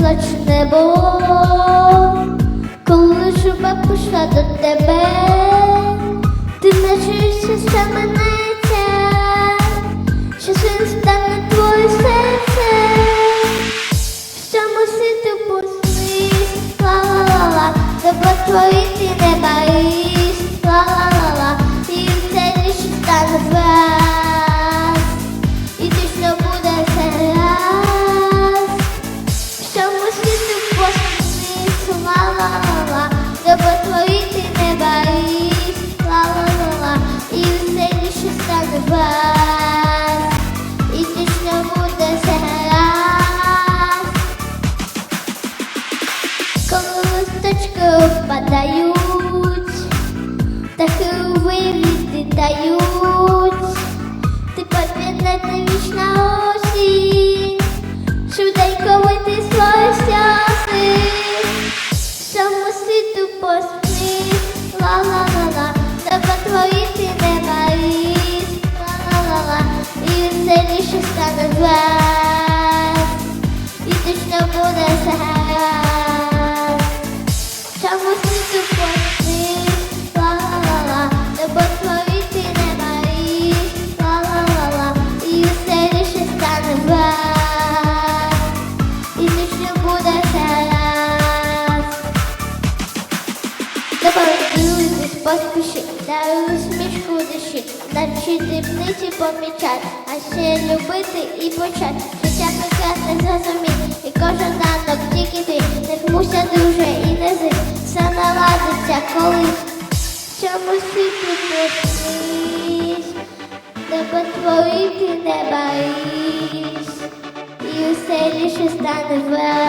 плачу не коли жуба пішла до тебе, ти наче саме менеться, світу посміх, ла-ла-ла-ла, тебе творити не боїсь, ла-ла-ла-ла, і лише стане вас, і точно буде все. Чому світу посміх, Добродивитись, поспіши, дай усмішку душі, навчи дрібниці помічати, а ще любити і почати. Життя прекрасне зрозумій, і кожен ранок тільки ти, не хмуся дуже і не зи, все наладиться колись. Чому світу посмісь, тебе творити не боїсь, і усе лише стане вас,